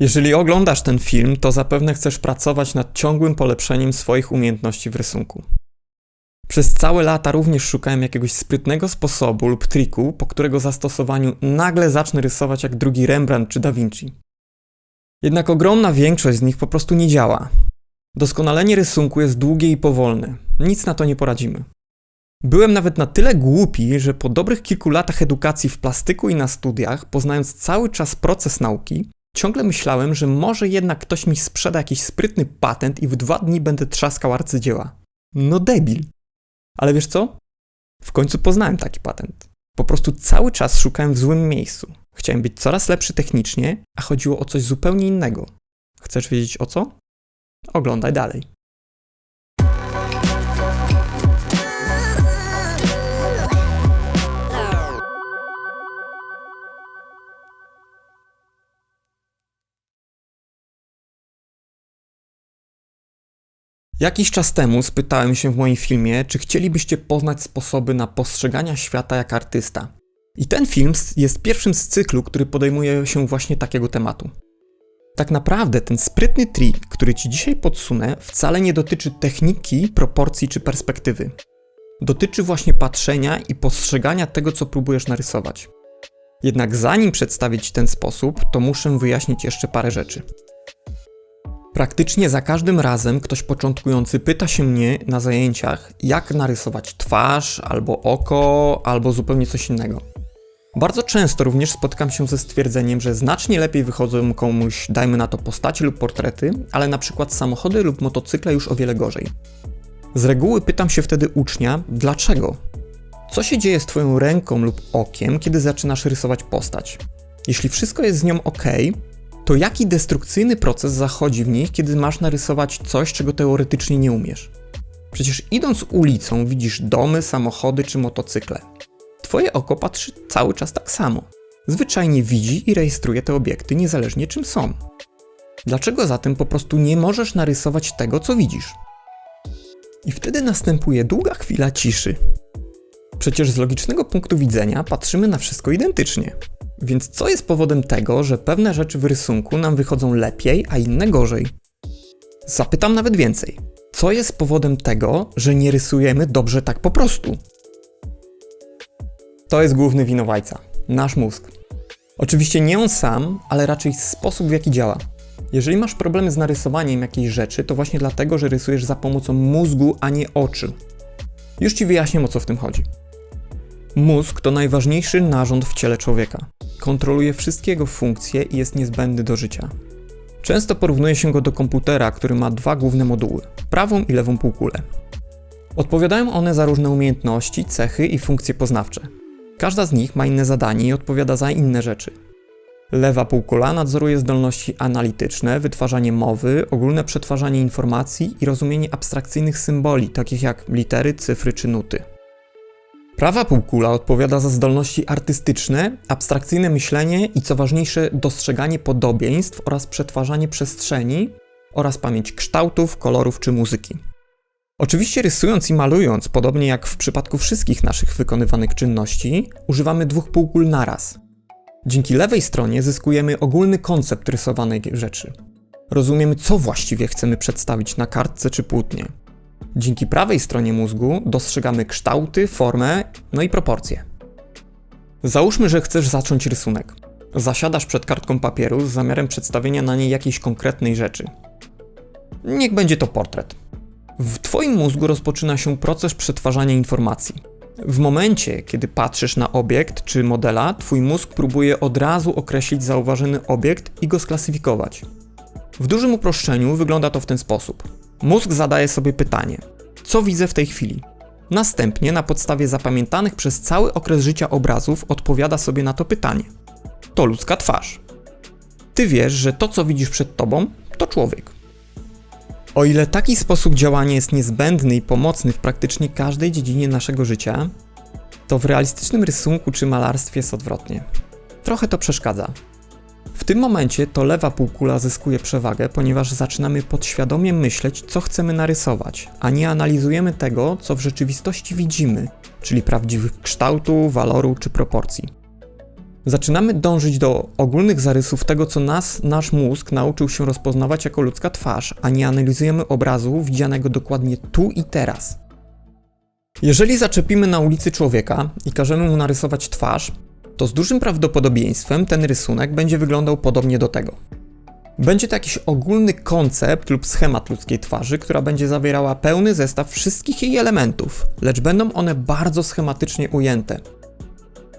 Jeżeli oglądasz ten film, to zapewne chcesz pracować nad ciągłym polepszeniem swoich umiejętności w rysunku. Przez całe lata również szukałem jakiegoś sprytnego sposobu lub triku, po którego zastosowaniu nagle zacznę rysować jak drugi Rembrandt czy Da Vinci. Jednak ogromna większość z nich po prostu nie działa. Doskonalenie rysunku jest długie i powolne. Nic na to nie poradzimy. Byłem nawet na tyle głupi, że po dobrych kilku latach edukacji w plastyku i na studiach, poznając cały czas proces nauki, ciągle myślałem, że może jednak ktoś mi sprzeda jakiś sprytny patent i w dwa dni będę trzaskał arcydzieła. No debil. Ale wiesz co? W końcu poznałem taki patent. Po prostu cały czas szukałem w złym miejscu. Chciałem być coraz lepszy technicznie, a chodziło o coś zupełnie innego. Chcesz wiedzieć o co? Oglądaj dalej. Jakiś czas temu spytałem się w moim filmie, czy chcielibyście poznać sposoby na postrzegania świata jak artysta. I ten film jest pierwszym z cyklu, który podejmuje się właśnie takiego tematu. Tak naprawdę ten sprytny trik, który Ci dzisiaj podsunę, wcale nie dotyczy techniki, proporcji czy perspektywy. Dotyczy właśnie patrzenia i postrzegania tego, co próbujesz narysować. Jednak zanim przedstawię Ci ten sposób, to muszę wyjaśnić jeszcze parę rzeczy. Praktycznie za każdym razem ktoś początkujący pyta się mnie na zajęciach, jak narysować twarz, albo oko, albo zupełnie coś innego. Bardzo często również spotykam się ze stwierdzeniem, że znacznie lepiej wychodzą komuś, dajmy na to postacie lub portrety, ale na przykład samochody lub motocykle już o wiele gorzej. Z reguły pytam się wtedy ucznia, dlaczego? Co się dzieje z Twoją ręką lub okiem, kiedy zaczynasz rysować postać? Jeśli wszystko jest z nią ok, to jaki destrukcyjny proces zachodzi w nich, kiedy masz narysować coś, czego teoretycznie nie umiesz? Przecież idąc ulicą widzisz domy, samochody czy motocykle. Twoje oko patrzy cały czas tak samo. Zwyczajnie widzi i rejestruje te obiekty niezależnie czym są. Dlaczego zatem po prostu nie możesz narysować tego, co widzisz? I wtedy następuje długa chwila ciszy. Przecież z logicznego punktu widzenia patrzymy na wszystko identycznie. Więc co jest powodem tego, że pewne rzeczy w rysunku nam wychodzą lepiej, a inne gorzej? Zapytam nawet więcej. Co jest powodem tego, że nie rysujemy dobrze tak po prostu? To jest główny winowajca nasz mózg. Oczywiście nie on sam, ale raczej sposób w jaki działa. Jeżeli masz problemy z narysowaniem jakiejś rzeczy, to właśnie dlatego, że rysujesz za pomocą mózgu, a nie oczu. Już ci wyjaśnię o co w tym chodzi. Mózg to najważniejszy narząd w ciele człowieka. Kontroluje wszystkie jego funkcje i jest niezbędny do życia. Często porównuje się go do komputera, który ma dwa główne moduły prawą i lewą półkulę. Odpowiadają one za różne umiejętności, cechy i funkcje poznawcze. Każda z nich ma inne zadanie i odpowiada za inne rzeczy. Lewa półkula nadzoruje zdolności analityczne, wytwarzanie mowy, ogólne przetwarzanie informacji i rozumienie abstrakcyjnych symboli, takich jak litery, cyfry czy nuty. Prawa półkula odpowiada za zdolności artystyczne, abstrakcyjne myślenie i co ważniejsze, dostrzeganie podobieństw oraz przetwarzanie przestrzeni oraz pamięć kształtów, kolorów czy muzyki. Oczywiście rysując i malując, podobnie jak w przypadku wszystkich naszych wykonywanych czynności, używamy dwóch półkul naraz. Dzięki lewej stronie zyskujemy ogólny koncept rysowanej rzeczy. Rozumiemy, co właściwie chcemy przedstawić na kartce czy płótnie. Dzięki prawej stronie mózgu dostrzegamy kształty, formę, no i proporcje. Załóżmy, że chcesz zacząć rysunek. Zasiadasz przed kartką papieru z zamiarem przedstawienia na niej jakiejś konkretnej rzeczy. Niech będzie to portret. W Twoim mózgu rozpoczyna się proces przetwarzania informacji. W momencie, kiedy patrzysz na obiekt czy modela, Twój mózg próbuje od razu określić zauważony obiekt i go sklasyfikować. W dużym uproszczeniu wygląda to w ten sposób. Mózg zadaje sobie pytanie: co widzę w tej chwili? Następnie, na podstawie zapamiętanych przez cały okres życia obrazów, odpowiada sobie na to pytanie: to ludzka twarz. Ty wiesz, że to, co widzisz przed tobą, to człowiek. O ile taki sposób działania jest niezbędny i pomocny w praktycznie każdej dziedzinie naszego życia, to w realistycznym rysunku czy malarstwie jest odwrotnie. Trochę to przeszkadza. W tym momencie to lewa półkula zyskuje przewagę, ponieważ zaczynamy podświadomie myśleć, co chcemy narysować, a nie analizujemy tego, co w rzeczywistości widzimy, czyli prawdziwych kształtu, waloru czy proporcji. Zaczynamy dążyć do ogólnych zarysów tego, co nas, nasz mózg nauczył się rozpoznawać jako ludzka twarz, a nie analizujemy obrazu widzianego dokładnie tu i teraz. Jeżeli zaczepimy na ulicy człowieka i każemy mu narysować twarz, to z dużym prawdopodobieństwem ten rysunek będzie wyglądał podobnie do tego. Będzie to jakiś ogólny koncept lub schemat ludzkiej twarzy, która będzie zawierała pełny zestaw wszystkich jej elementów, lecz będą one bardzo schematycznie ujęte.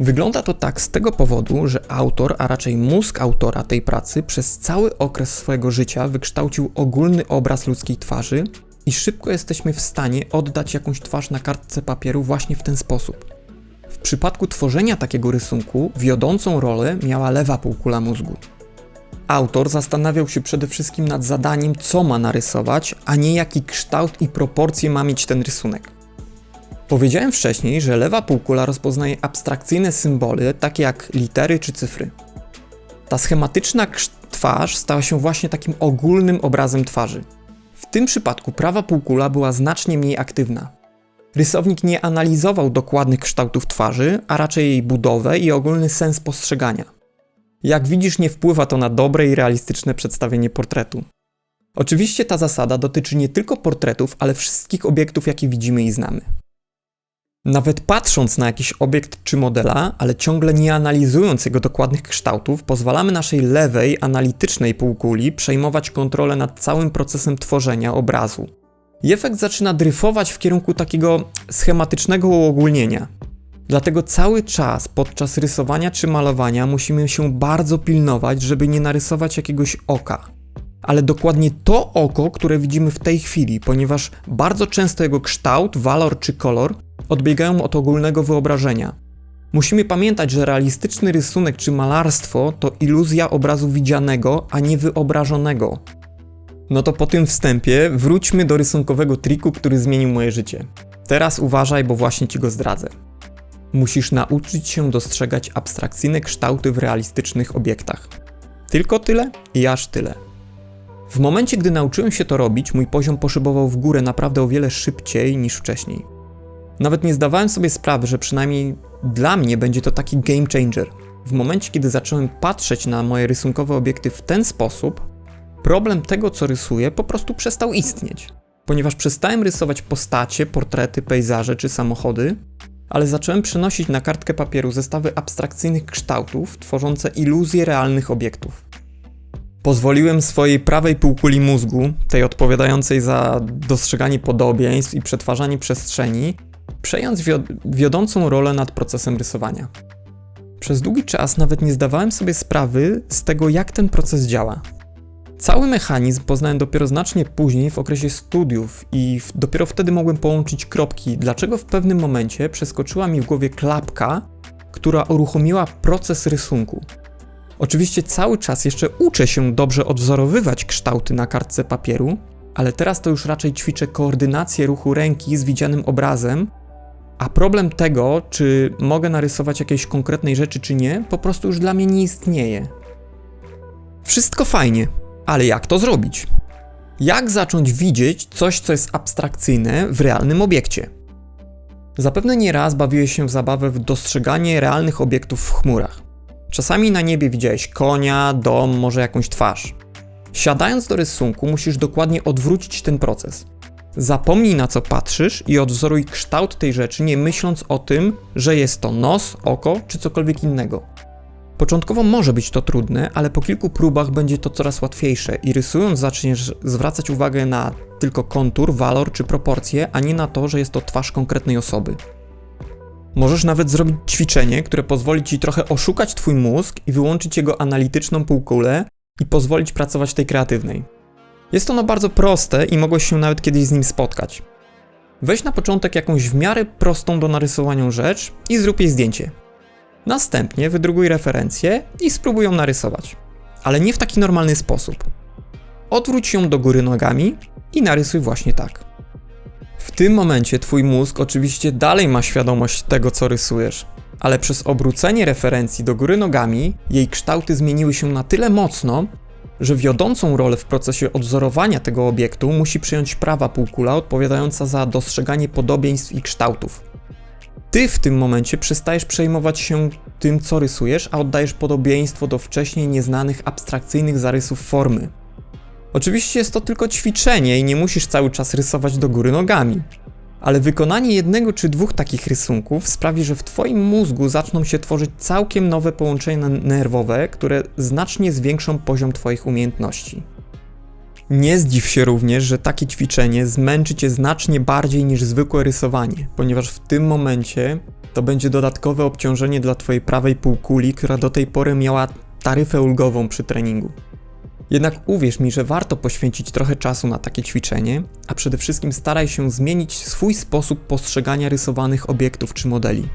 Wygląda to tak z tego powodu, że autor, a raczej mózg autora tej pracy, przez cały okres swojego życia wykształcił ogólny obraz ludzkiej twarzy i szybko jesteśmy w stanie oddać jakąś twarz na kartce papieru właśnie w ten sposób. Przypadku tworzenia takiego rysunku wiodącą rolę miała lewa półkula mózgu. Autor zastanawiał się przede wszystkim nad zadaniem, co ma narysować, a nie jaki kształt i proporcje ma mieć ten rysunek. Powiedziałem wcześniej, że lewa półkula rozpoznaje abstrakcyjne symbole, takie jak litery czy cyfry. Ta schematyczna twarz stała się właśnie takim ogólnym obrazem twarzy. W tym przypadku prawa półkula była znacznie mniej aktywna. Rysownik nie analizował dokładnych kształtów twarzy, a raczej jej budowę i ogólny sens postrzegania. Jak widzisz, nie wpływa to na dobre i realistyczne przedstawienie portretu. Oczywiście ta zasada dotyczy nie tylko portretów, ale wszystkich obiektów, jakie widzimy i znamy. Nawet patrząc na jakiś obiekt czy modela, ale ciągle nie analizując jego dokładnych kształtów, pozwalamy naszej lewej, analitycznej półkuli przejmować kontrolę nad całym procesem tworzenia obrazu. I efekt zaczyna dryfować w kierunku takiego schematycznego uogólnienia. Dlatego cały czas podczas rysowania czy malowania musimy się bardzo pilnować, żeby nie narysować jakiegoś oka. Ale dokładnie to oko, które widzimy w tej chwili, ponieważ bardzo często jego kształt, walor czy kolor odbiegają od ogólnego wyobrażenia. Musimy pamiętać, że realistyczny rysunek czy malarstwo to iluzja obrazu widzianego, a nie wyobrażonego. No to po tym wstępie wróćmy do rysunkowego triku, który zmienił moje życie. Teraz uważaj, bo właśnie ci go zdradzę. Musisz nauczyć się dostrzegać abstrakcyjne kształty w realistycznych obiektach. Tylko tyle i aż tyle. W momencie, gdy nauczyłem się to robić, mój poziom poszybował w górę naprawdę o wiele szybciej niż wcześniej. Nawet nie zdawałem sobie sprawy, że przynajmniej dla mnie będzie to taki game changer. W momencie, kiedy zacząłem patrzeć na moje rysunkowe obiekty w ten sposób, problem tego, co rysuję, po prostu przestał istnieć. Ponieważ przestałem rysować postacie, portrety, pejzaże czy samochody, ale zacząłem przenosić na kartkę papieru zestawy abstrakcyjnych kształtów, tworzące iluzje realnych obiektów. Pozwoliłem swojej prawej półkuli mózgu, tej odpowiadającej za dostrzeganie podobieństw i przetwarzanie przestrzeni, przejąć wiodącą rolę nad procesem rysowania. Przez długi czas nawet nie zdawałem sobie sprawy z tego, jak ten proces działa. Cały mechanizm poznałem dopiero znacznie później w okresie studiów i dopiero wtedy mogłem połączyć kropki, dlaczego w pewnym momencie przeskoczyła mi w głowie klapka, która uruchomiła proces rysunku. Oczywiście cały czas jeszcze uczę się dobrze odwzorowywać kształty na kartce papieru, ale teraz to już raczej ćwiczę koordynację ruchu ręki z widzianym obrazem a problem tego, czy mogę narysować jakieś konkretnej rzeczy, czy nie, po prostu już dla mnie nie istnieje. Wszystko fajnie, ale jak to zrobić? Jak zacząć widzieć coś, co jest abstrakcyjne w realnym obiekcie? Zapewne nieraz bawiłeś się w zabawę w dostrzeganie realnych obiektów w chmurach. Czasami na niebie widziałeś konia, dom, może jakąś twarz. Siadając do rysunku, musisz dokładnie odwrócić ten proces. Zapomnij na co patrzysz i odwzoruj kształt tej rzeczy, nie myśląc o tym, że jest to nos, oko czy cokolwiek innego. Początkowo może być to trudne, ale po kilku próbach będzie to coraz łatwiejsze i rysując zaczniesz zwracać uwagę na tylko kontur, walor czy proporcje, a nie na to, że jest to twarz konkretnej osoby. Możesz nawet zrobić ćwiczenie, które pozwoli ci trochę oszukać twój mózg i wyłączyć jego analityczną półkulę i pozwolić pracować tej kreatywnej. Jest ono bardzo proste i mogłeś się nawet kiedyś z nim spotkać. Weź na początek jakąś w miarę prostą do narysowania rzecz i zrób jej zdjęcie. Następnie wydrukuj referencję i spróbuj ją narysować. Ale nie w taki normalny sposób. Odwróć ją do góry nogami i narysuj właśnie tak. W tym momencie twój mózg oczywiście dalej ma świadomość tego, co rysujesz, ale przez obrócenie referencji do góry nogami jej kształty zmieniły się na tyle mocno, że wiodącą rolę w procesie odwzorowania tego obiektu musi przyjąć prawa półkula odpowiadająca za dostrzeganie podobieństw i kształtów. Ty w tym momencie przestajesz przejmować się tym, co rysujesz, a oddajesz podobieństwo do wcześniej nieznanych abstrakcyjnych zarysów formy. Oczywiście jest to tylko ćwiczenie i nie musisz cały czas rysować do góry nogami. Ale wykonanie jednego czy dwóch takich rysunków sprawi, że w Twoim mózgu zaczną się tworzyć całkiem nowe połączenia nerwowe, które znacznie zwiększą poziom Twoich umiejętności. Nie zdziw się również, że takie ćwiczenie zmęczy Cię znacznie bardziej niż zwykłe rysowanie, ponieważ w tym momencie to będzie dodatkowe obciążenie dla Twojej prawej półkuli, która do tej pory miała taryfę ulgową przy treningu. Jednak uwierz mi, że warto poświęcić trochę czasu na takie ćwiczenie, a przede wszystkim staraj się zmienić swój sposób postrzegania rysowanych obiektów czy modeli.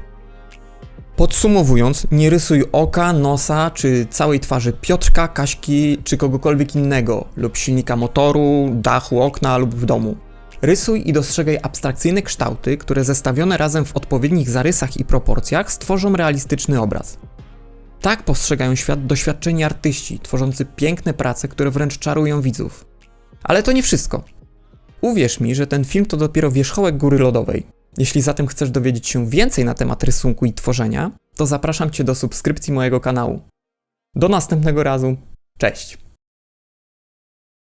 Podsumowując, nie rysuj oka, nosa czy całej twarzy Piotrka, Kaśki czy kogokolwiek innego, lub silnika motoru, dachu okna lub w domu. Rysuj i dostrzegaj abstrakcyjne kształty, które zestawione razem w odpowiednich zarysach i proporcjach stworzą realistyczny obraz. Tak postrzegają świat doświadczeni artyści, tworzący piękne prace, które wręcz czarują widzów. Ale to nie wszystko. Uwierz mi, że ten film to dopiero wierzchołek góry lodowej. Jeśli zatem chcesz dowiedzieć się więcej na temat rysunku i tworzenia, to zapraszam Cię do subskrypcji mojego kanału. Do następnego razu. Cześć!